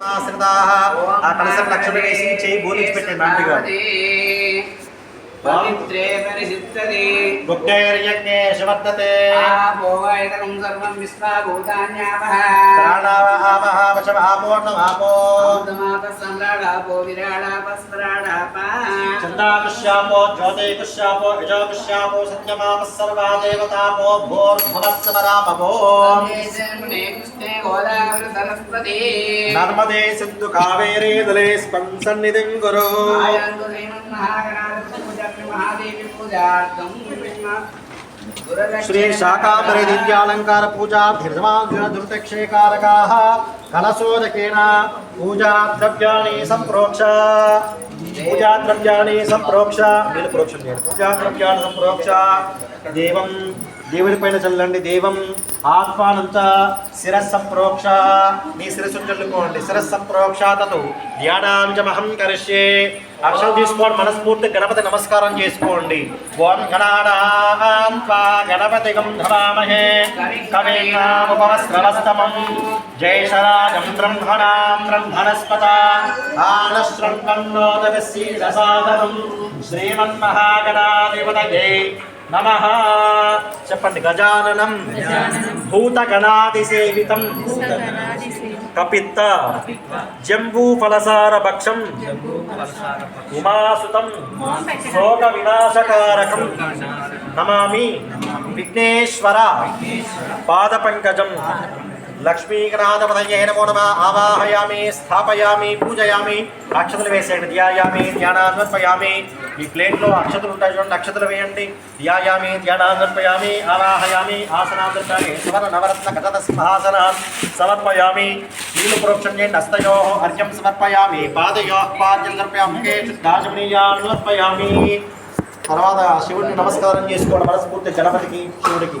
ఆ కలసం లక్షలు వేసి చేయి బోలించి పెట్టండి ఆంటీ గారు పవిత్రే పరిశుద్ధతే. గుప్తైర్యజ్ఞే శవర్ధతే ఆపోవైదకం సర్వం విశ్వాభూతాన్యాపః ప్రాణావహావహ వశమాపోర్ణమాపో మాత సమ్రాడాపో విరాడాపస్మరాడాప చందాకుశ్యాపో జ్యోతికుశ్యాపో యజోకుశ్యాపో సత్యమాపः సర్వా దేవతాపో గోదావరి సరస్వతి. नर्मदे सिंधु कावेरे जले स्पंसन्निधिं कुरु। श्री शाकाम्बरे दिव्यालंकार पूजा धृतक्षे कारकाः कलशोदकेन पूजा द्रव्याणि सम्प्रोक्ष। पूजा द्रव्याणि सम्प्रोक्ष पूजा द्रव्याणि सम्प्रोक्ष। देवं దేవుడి పైన చల్లండి. దేవం ఆత్మానంత శిరస్సంప్రోక్ష. మీ శిరస్సు చల్లుకోండి. శిరస్సంప్రోక్ష తతు. ధ్యానాంజమహం కరిష్యే. అక్షరం తీసుకోండి. మనస్ఫూర్తి గణపతి నమస్కారం చేసుకోండి. ఓం గణానాత్వా గణపతి గంధరామహే కవినాముపవస్త్రవస్తమం జై శరాజం బ్రహ్మణాం బ్రహ్మణస్పత. ఆనశృణ్వన్నోదగశీరసాదనం శ్రీమన్మహాగణాధిపతయే. నమ. చెప్పండి గజాననం. భూతగణాదిసేవితం. కపిత్త. జంబూఫలసార భక్షం ఉమాసుతం. శోక వినాశకారకం నమామి. విఘ్నేశ్వర. పాదపంకజం. లక్ష్మీగణాధపతయే నమో నమ. ఆవాహయామి స్థాపయామి పూజయామి అక్షతలు వేసేయండి ధ్యాయామి ధ్యానాన్వర్పయామి మీ ప్లేట్లో అక్షతలు ఉంటాయి చూడండి అక్షతలు వేయండి. ధ్యాయామి ధ్యానాన్వర్పయామి ఆవాహయామి ఆసనాదృశామి సువర్ణ నవరత్న కటత సింహాసన సమర్పయామి. నీళ్ళు ప్రోక్షం చేయండి హస్తయో అర్ఘ్యం సమర్పయామి. పాదయో పాద్యం సమర్పయామి దాజమనీయాన్వర్పయామి తర్వాత శివుడిని నమస్కారం చేసుకోవడం మనస్ఫూర్తి గణపతికి శివుడికి.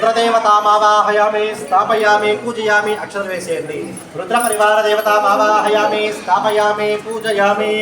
రుద్రదేవతామావాహయామి స్థాపయామి పూజయామి అక్షరం వేసేయండి. రుద్ర పరివార దేవతామావాహయామి స్థాపయామి పూజయామి.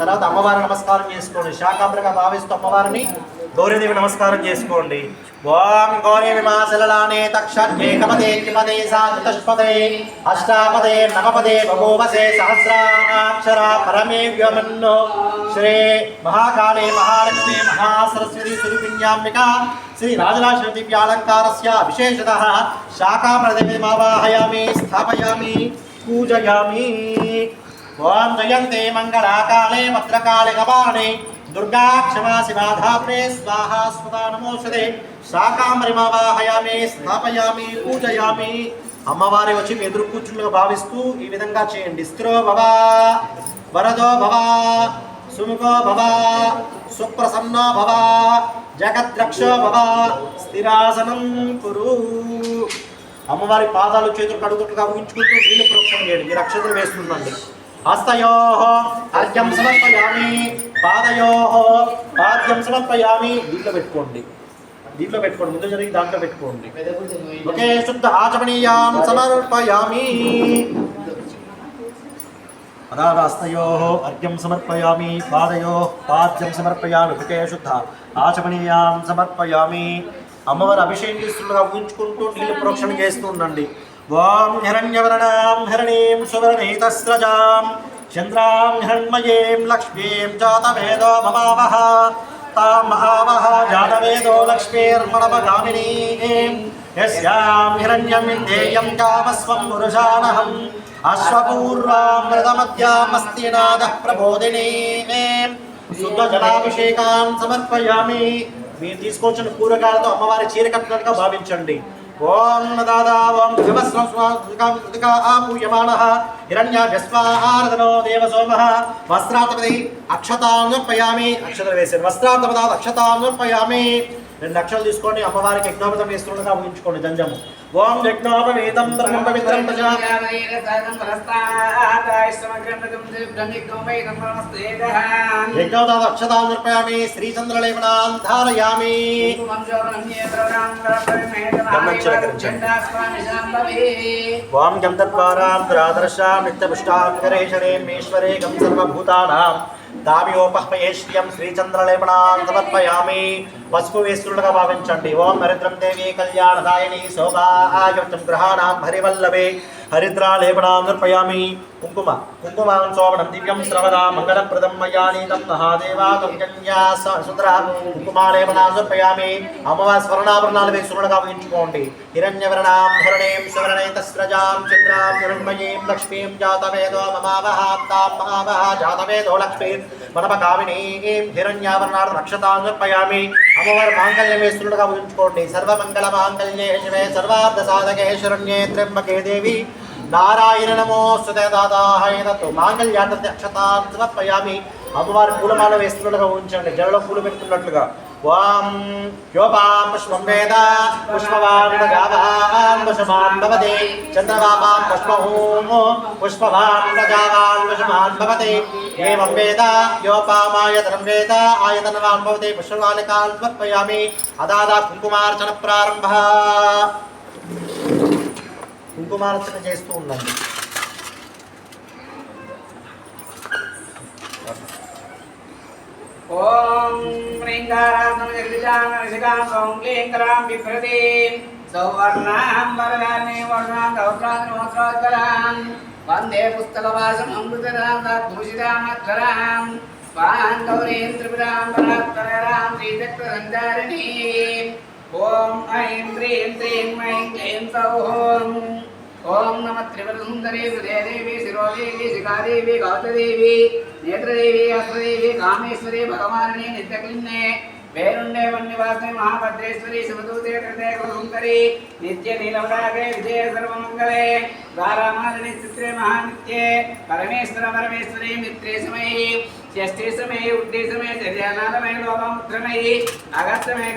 తర్వాత అమ్మవారి నమస్కారం చేసుకోండి. శాకాంబరిగా భావిస్తూ అమ్మవారిని గౌరీదేవి నమస్కారం చేసుకోండి. ఓం గౌరీ విమాసలలానే తక్షేకపదే త్రిపదే సాధుతష్పదే అష్టాపదే నవపదే బభూవసే సహస్రాక్షర పరమే వ్యోమన్నో శ్రీ మహాకాళే మహాలక్ష్మి మహాసరస్వతి సురుపిణ్యాంబిక. శ్రీ రాజరాజ దివ్యాలంకారస్య విశేషతః. శాకాప్రదేవిమావాహయామి స్థాపయామి పూజయామి. ఓం జయంతే మంగళాకాళే భద్రకాళే కపాణే దుర్గా క్షమా శివాధాత్రే స్వాహా స్వదా నమోషదే శాకామరిమావాహయామి స్థాపయామి పూజయామి అమ్మవారి వచ్చి మీ ఎదురు కూర్చుండగా భావిస్తూ ఈ విధంగా చేయండి. స్థిరో భవా వరదో భవా సుముఖో భవా సుప్రసన్నో భవా జగద్రక్షో భవా స్థిరాసనం కురు. అమ్మవారి పాదాలు చేతులు కడుగుట్టుగా ఊహించుకుంటూ వీళ్ళు ప్రోక్షణ చేయండి మీరు అక్షతలు వేస్తుందండి హస్తయోహో అర్ఘ్యం సమర్పయామి. పాదయో పాద్యం సమర్పయామి. దీంట్లో పెట్టుకోండి. దీంట్లో పెట్టుకోండి. ముందు జరిగి దాంట్లో పెట్టుకోండి. ఒకే శుద్ధ ఆచమనీయాం సమర్పయామి. పదారాస్తయో అర్ఘ్యం సమర్పయామి. పాదయో పాద్యం సమర్పయామి. ఒకే శుద్ధ ఆచమనీయాం సమర్పయామి. అమ్మవారు అభిషేకం ఊహించుకుంటూ నీళ్ళు ప్రోక్షణ చేస్తూ ఉండండి. ఓం హిరణ్యవర్ణాం హిరణీం సువర్ణీతస్రజాం. చంద్రాం హిరణ్మయీం లక్ష్మీం జాతవేదో మమావహ తాం మహావహ జాతవేదో లక్ష్మీర్మణమగామినీం. యస్యాం హిరణ్యం విధేయం కామస్వం పురుషానహం. అశ్వపూర్వామృతమధ్యామస్తినాదః ప్రబోధినీం. శుద్ధ జలాభిషేకాం సమర్పయామి. మీరు తీసుకొచ్చిన కూరగాయలతో అమ్మవారి చీర కట్టినట్టుగా భావించండి. ఓం దాదా ఓం శివస్వస్వామికా ఆపూయమాన హిరణ్యాభ్యస్వాహారదనో దేవ సోమ వస్త్రాతపది అక్షతాన్వపయామి అక్షతలు వేసాను వస్త్రాతపదాత్ అక్షతాన్వపయామి రెండు లక్షలు తీసుకోండి అమ్మవారికి యజ్ఞోపతం వేస్తుండగా ఊహించుకోండి జంజము. ఓం యజ్ఞోపవీతం ధర్మం పవిత్రం ప్రజా యజ్ఞోదాత అక్షతాం నిర్పయామి శ్రీచంద్రలేపనాం ధారయామి. ఓం గంధర్వారాం తద్వారాం దురాదర్శాం నిత్యపుష్టాం గం సర్వభూతానాం. దామియోపహ్మయేష్యం శ్రీచంద్రలేపనాం సమర్పయామి పసుపు వేస్తులుగా భావించండి ఓం నరేంద్రం దేవి కళ్యాణదాయని శోభాయవచం గ్రహాణాం హరివల్లభే హరిద్రాలేపనాం సమర్పయామి కుంకుమ కుంకుమాం శోభనం దివ్యం శ్రవదా మంగళప్రదం మయానీతం మహాదేవా మహాదేవాతం కన్యా సుందర కుంకుమాలేపనాం సమర్పయామి అమ్మవారి స్వర్ణాభరణాలు వేస్తులుగా ఊహించుకోండి హిరణ్యవరణాం హరణేం సువర్ణే చంద్రాం నిరుణ్మయీం లక్ష్మీం జాతవేదో మమావహాం తాం మహావహ జాతవేదో లక్ష్మీం మనపకామినీం హిరణ్యాభరణాలు నక్షతాం సమర్పయామి అమ్మవారి మాంగళ్యం సర్వమంగళ మాంగళ్యే శివే సర్వార్థ సాధకే శరణ్యే త్ర్యంబకే దేవి. నారాయణ నమోస్తుతే దాదాహైనతు మాంగళ్యార్థ అక్షతాం సమర్పయామి అమ్మవారి పూలమాల వేస్తున్నట్టుగా ఉంచండి జడలో పూలు పెడుతున్నట్లుగా. వాం యోపాం పుష్పం వేద పుష్పవాన్ ప్రజావాన్ చంద్రవాపాం పుష్పహూం పుష్పవాన్ ప్రజావాన్ ఏవం వేద యోపామాయతనం వేద ఆయతనవాన్ భవతే పుష్పవాలికాన్ సమర్పయామి అదాదా కుంకుమార్చన ప్రారంభ కుంకుమార్చన చేస్తూ ఉండండి। ఓం హ్రీంకారాసం జగదిజాం ఋషికాం ఓం క్లీం కరాం సౌవర్ణాం వరదాన్ని వర్ణాం గౌత్రాం వందే పుస్తకవాసం అమృతరాం తద్భూషితామత్కరాం గౌరీం త్రిపురాం పరాత్పరాం శ్రీచక్రసంచారిణీం ఓం ఐం హ్రీం శ్రీం ఐం క్లీం సౌహోం ఓం నమ త్రిపురసుందరీ హృదయదేవి శిరోదేవి శిఖాదేవి గౌతదేవి నేత్రదేవి హస్తదేవి కామేశ్వరి భగవాని నిత్యక్లిన్నే వేరుండే వన్నివాసే మహాభద్రేశ్వరి శివదూతే హృదయ సుందరి నిత్య నీలవరాగే విజయ సర్వమంగళే ద్వారామాలని చిత్రే మహానిత్యే పరమేశ్వర పరమేశ్వరి మిత్రే సమయే షష్ఠీ సమయే ఉడ్డీ సమయే చర్యానాథమయ లోపముద్రమయీ అగస్తమే